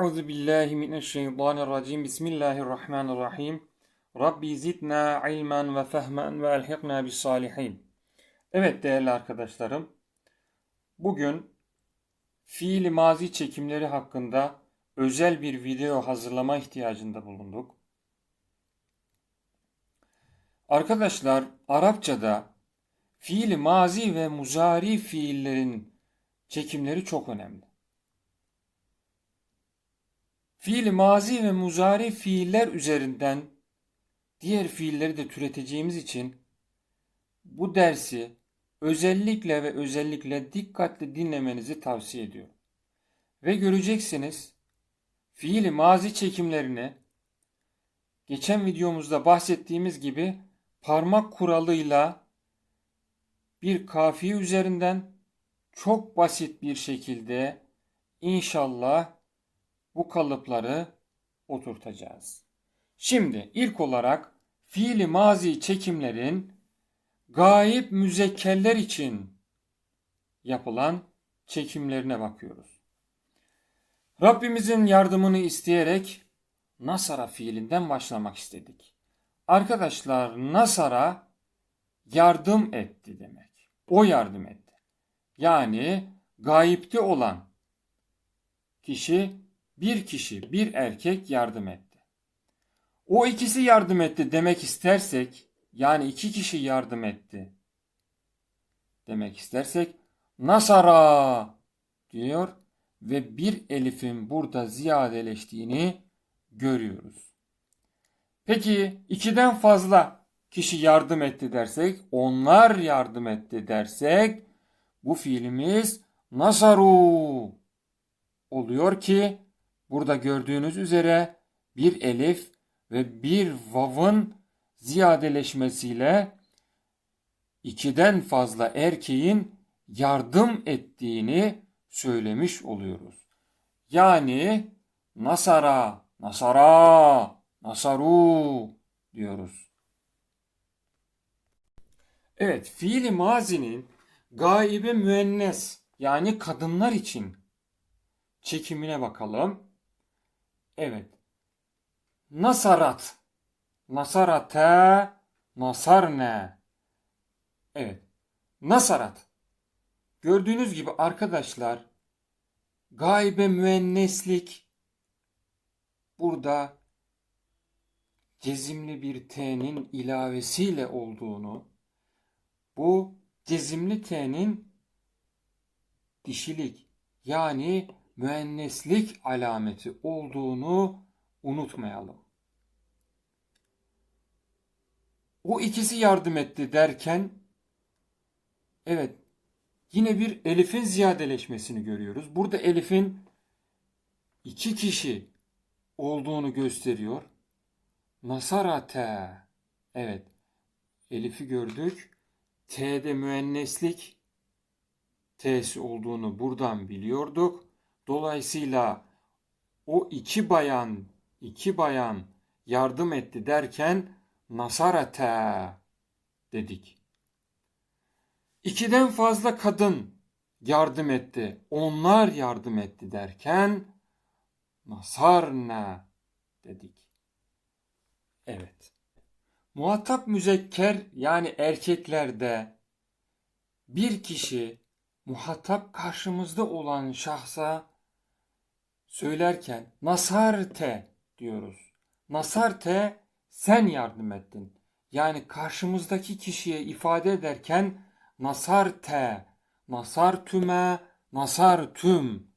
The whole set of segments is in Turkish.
Euzu billahi mineşşeytanirracim. Bismillahirrahmanirrahim. Rabbi zidna ilmen ve fehmen ve elhikna bis salihin. Evet değerli arkadaşlarım. Bugün fiil mazi çekimleri hakkında özel bir video hazırlama ihtiyacında bulunduk. Arkadaşlar Arapçada fiil mazi ve muzari fiillerin çekimleri çok önemli. Fiil mazi ve muzari fiiller üzerinden diğer fiilleri de türeteceğimiz için bu dersi özellikle ve özellikle dikkatli dinlemenizi tavsiye ediyorum. Ve göreceksiniz fiil mazi çekimlerini geçen videomuzda bahsettiğimiz gibi parmak kuralıyla bir kafiye üzerinden çok basit bir şekilde inşallah bu kalıpları oturtacağız. Şimdi ilk olarak fiili mazi çekimlerin gayip müzekkerler için yapılan çekimlerine bakıyoruz. Rabbimizin yardımını isteyerek Nasara fiilinden başlamak istedik. Arkadaşlar Nasara yardım etti demek. O yardım etti. Yani gayipte olan kişi bir kişi, bir erkek yardım etti. O ikisi yardım etti demek istersek, yani iki kişi yardım etti demek istersek, Nasara diyor ve bir elifin burada ziyadeleştiğini görüyoruz. Peki ikiden fazla kişi yardım etti dersek, onlar yardım etti dersek, bu fiilimiz nasaru oluyor ki Burada gördüğünüz üzere bir elif ve bir vav'ın ziyadeleşmesiyle ikiden fazla erkeğin yardım ettiğini söylemiş oluyoruz. Yani nasara, nasara, nasaru diyoruz. Evet, fiili mazinin gaibe müennes yani kadınlar için çekimine bakalım. Evet. Nasarat. Nasarate. Nasarne. Evet. Nasarat. Gördüğünüz gibi arkadaşlar gaybe müenneslik burada cezimli bir t'nin ilavesiyle olduğunu bu cezimli t'nin dişilik yani müenneslik alameti olduğunu unutmayalım. O ikisi yardım etti derken evet yine bir elifin ziyadeleşmesini görüyoruz. Burada elifin iki kişi olduğunu gösteriyor. Nasarate evet elifi gördük. T'de müenneslik T'si olduğunu buradan biliyorduk. Dolayısıyla o iki bayan, iki bayan yardım etti derken nasarate dedik. İkiden fazla kadın yardım etti, onlar yardım etti derken nasarne dedik. Evet. Muhatap müzekker yani erkeklerde bir kişi muhatap karşımızda olan şahsa söylerken nasarte diyoruz. Nasarte sen yardım ettin. Yani karşımızdaki kişiye ifade ederken nasarte, nasartüme, nasartüm,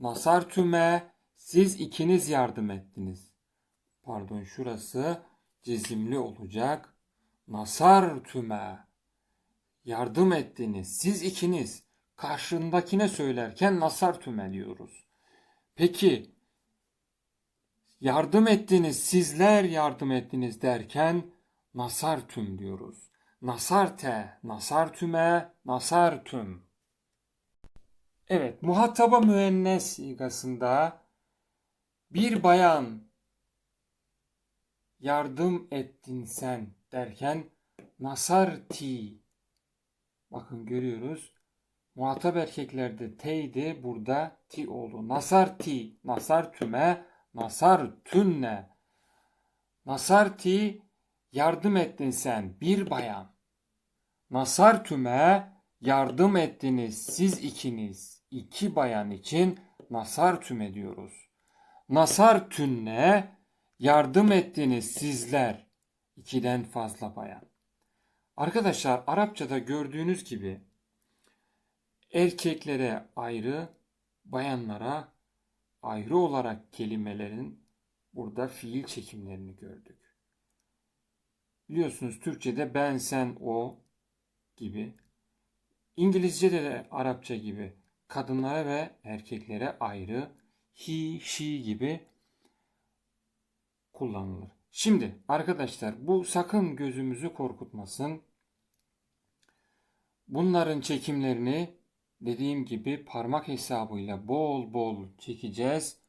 nasartüme siz ikiniz yardım ettiniz. Pardon şurası cezimli olacak. Nasartüme yardım ettiniz. Siz ikiniz karşındakine söylerken nasartüme diyoruz. Peki yardım ettiniz, sizler yardım ettiniz derken nasartüm diyoruz. Nasarte, nasartüme, nasartüm. Evet, muhataba müennes sigasında bir bayan yardım ettin sen derken nasarti. Bakın görüyoruz. Muhatap erkeklerde teydi burada ti oldu. Nasar ti, nasar tüme, nasar tünne. Nasar ti yardım ettin sen bir bayan. Nasar tüme yardım ettiniz siz ikiniz. iki bayan için nasar tüme diyoruz. Nasar tünne yardım ettiniz sizler. ikiden fazla bayan. Arkadaşlar Arapçada gördüğünüz gibi erkeklere ayrı, bayanlara ayrı olarak kelimelerin burada fiil çekimlerini gördük. Biliyorsunuz Türkçe'de ben, sen, o gibi. İngilizce'de de Arapça gibi kadınlara ve erkeklere ayrı he, she gibi kullanılır. Şimdi arkadaşlar bu sakın gözümüzü korkutmasın. Bunların çekimlerini dediğim gibi parmak hesabıyla bol bol çekeceğiz.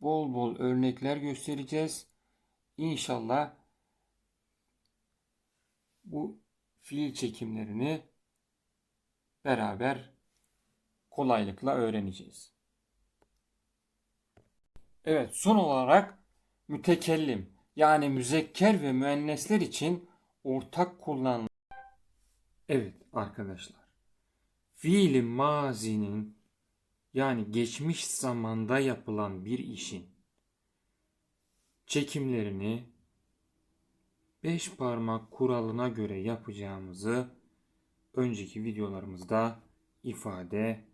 Bol bol örnekler göstereceğiz. İnşallah bu fiil çekimlerini beraber kolaylıkla öğreneceğiz. Evet son olarak mütekellim yani müzekker ve müennesler için ortak kullanılan Evet arkadaşlar. Fiili mazinin yani geçmiş zamanda yapılan bir işin çekimlerini beş parmak kuralına göre yapacağımızı önceki videolarımızda ifade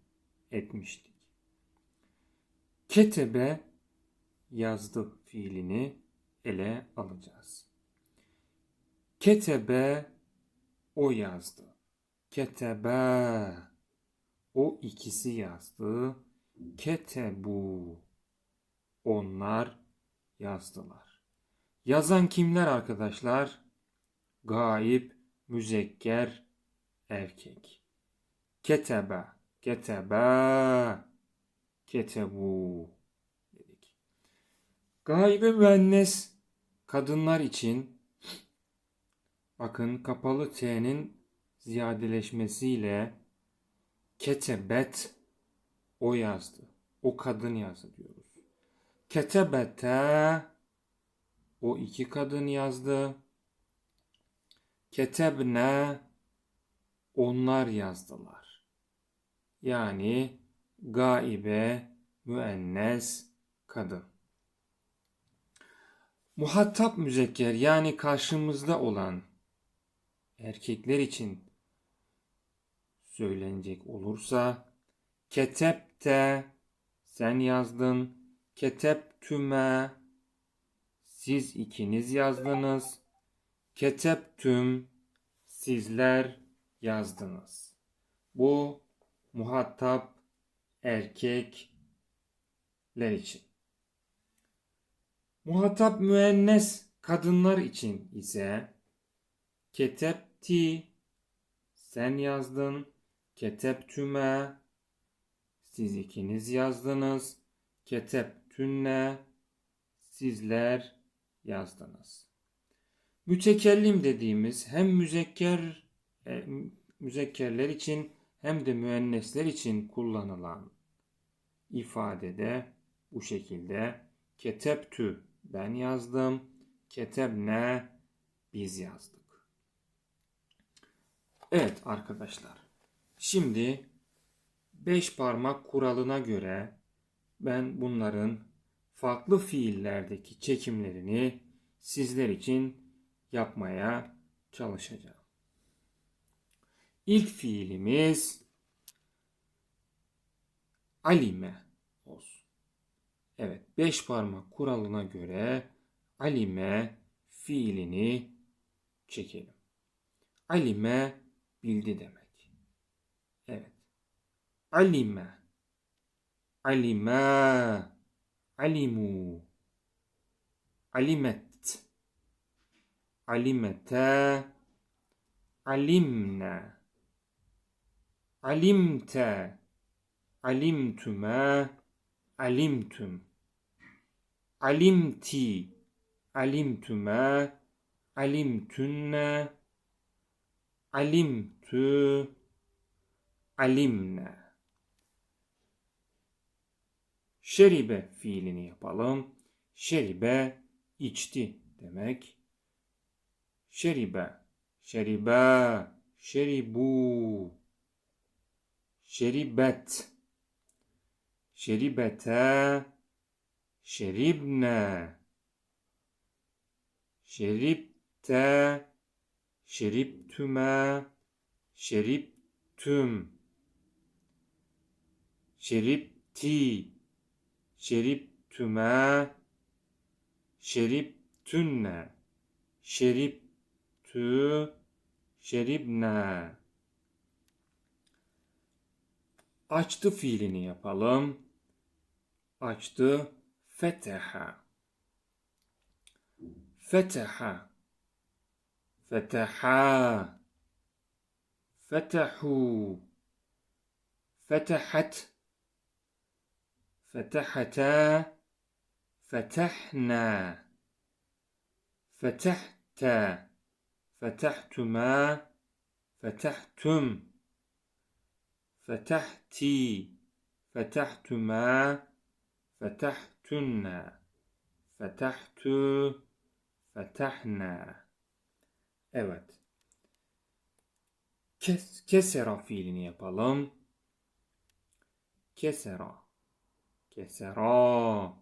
etmiştik. Ketebe yazdı fiilini ele alacağız. Ketebe o yazdı. Ketebe o ikisi yazdı. Ketebu onlar yazdılar. Yazan kimler arkadaşlar? Gaip, müzekker, erkek. Ketebe, ketebe, ketebu dedik. Gaibe müennes kadınlar için bakın kapalı T'nin ziyadeleşmesiyle ketebet o yazdı. O kadın yazdı diyoruz. Ketebete o iki kadın yazdı. Ketebne onlar yazdılar. Yani gaibe, müennes, kadın. Muhatap müzekker yani karşımızda olan erkekler için söylenecek olursa ketepte sen yazdın, keteptüme siz ikiniz yazdınız, keteptüm sizler yazdınız. Bu muhatap erkekler için. Muhatap müennes kadınlar için ise ketepti sen yazdın, keteptüme siz ikiniz yazdınız, keteptünne sizler yazdınız. Mütekellim dediğimiz hem müzekker e, müzekkerler için hem de müennesler için kullanılan ifadede bu şekilde keteptü ben yazdım, ketebne biz yazdık. Evet arkadaşlar. Şimdi beş parmak kuralına göre ben bunların farklı fiillerdeki çekimlerini sizler için yapmaya çalışacağım. İlk fiilimiz alime olsun. Evet, beş parmak kuralına göre alime fiilini çekelim. Alime bildi demek. Alime. Alime. Alimu. Alimet. Alimete. Alimne. Alimte. Alimtüme. Alimtüm. Alimti. Alimtüme. Alimtünne. Alimtü. Alimne. Şeribe fiilini yapalım. Şeribe içti demek. Şeribe, şeribe, şeribu, şeribet, şeribete, şeribne, şeribte, şeribtüme, şeribtüm, şeribti, şeribtüme, şeribtünne, şeribtü, şeribne. Açtı fiilini yapalım. Açtı. Feteha. Feteha. Feteha. Fetehu. Fetehat. Fetehte Fetehne Fetehte Fetehtuma Fetehtum Fetehti Fetehtuma Fetehtunna Fetehtu Fetehna Evet. Kes, kesera fiilini yapalım. Kesera. Kesera.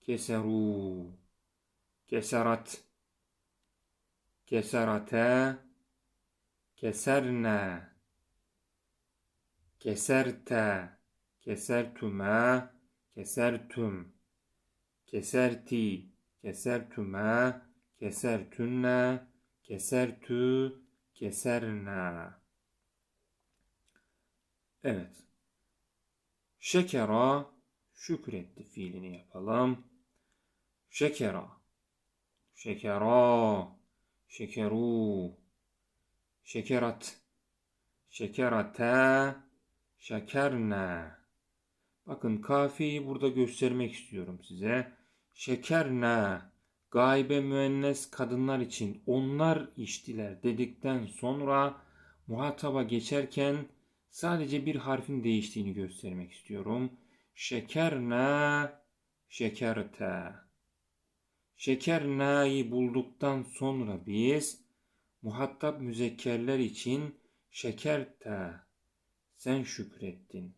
Keseru. Keserat. Keserate. Keserna. Keserte. Kesertuma. Kesertum. Keserti. Kesertuma. Kesertünne. Kesertü. Keserna. Evet. Şekera şükretti fiilini yapalım. Şekera. Şekera. Şekeru. Şekerat. Şekerate. Şekerna. Bakın kafiyi burada göstermek istiyorum size. Şekerna. Gaybe müennes kadınlar için onlar içtiler dedikten sonra muhataba geçerken sadece bir harfin değiştiğini göstermek istiyorum. Şekerna, şekerte. Şekerna'yı bulduktan sonra biz muhatap müzekkerler için şekerte, sen şükrettin.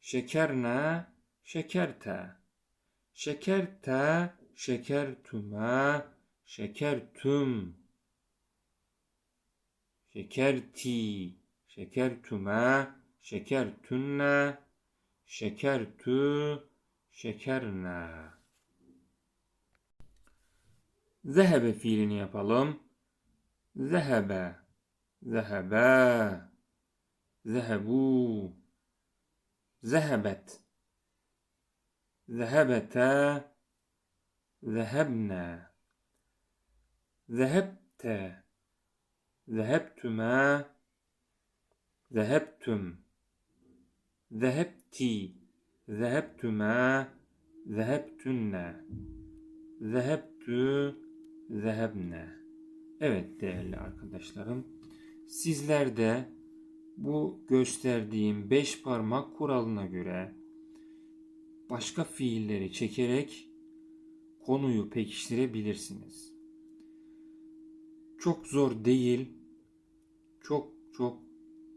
Şekerna, şekerte. Şekerte, şekertüme, şekertüm. Şekerti, şekertüme, şekertünne, şekertü, şekerna. Zehebe fiilini yapalım. Zehebe, zehebe, zehebu, zehebet, zehebete, zehebne, zehebte, zehebtüme, zehebtüm, zehebti, zehebtüme, zehebtünne, zehebtü, zehebne. Evet değerli arkadaşlarım, sizler de bu gösterdiğim beş parmak kuralına göre başka fiilleri çekerek konuyu pekiştirebilirsiniz. Çok zor değil, çok çok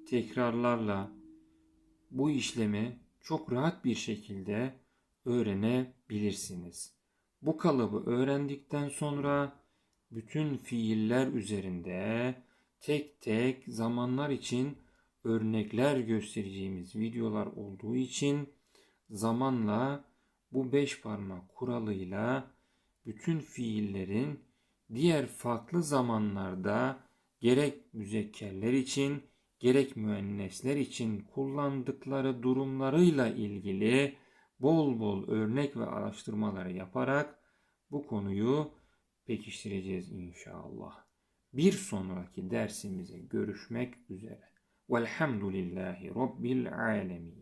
tekrarlarla bu işlemi çok rahat bir şekilde öğrenebilirsiniz. Bu kalıbı öğrendikten sonra bütün fiiller üzerinde tek tek zamanlar için örnekler göstereceğimiz videolar olduğu için zamanla bu beş parmak kuralıyla bütün fiillerin diğer farklı zamanlarda gerek müzekkerler için gerek müennesler için kullandıkları durumlarıyla ilgili bol bol örnek ve araştırmaları yaparak bu konuyu pekiştireceğiz inşallah. Bir sonraki dersimize görüşmek üzere. Velhamdülillahi Rabbil alemin.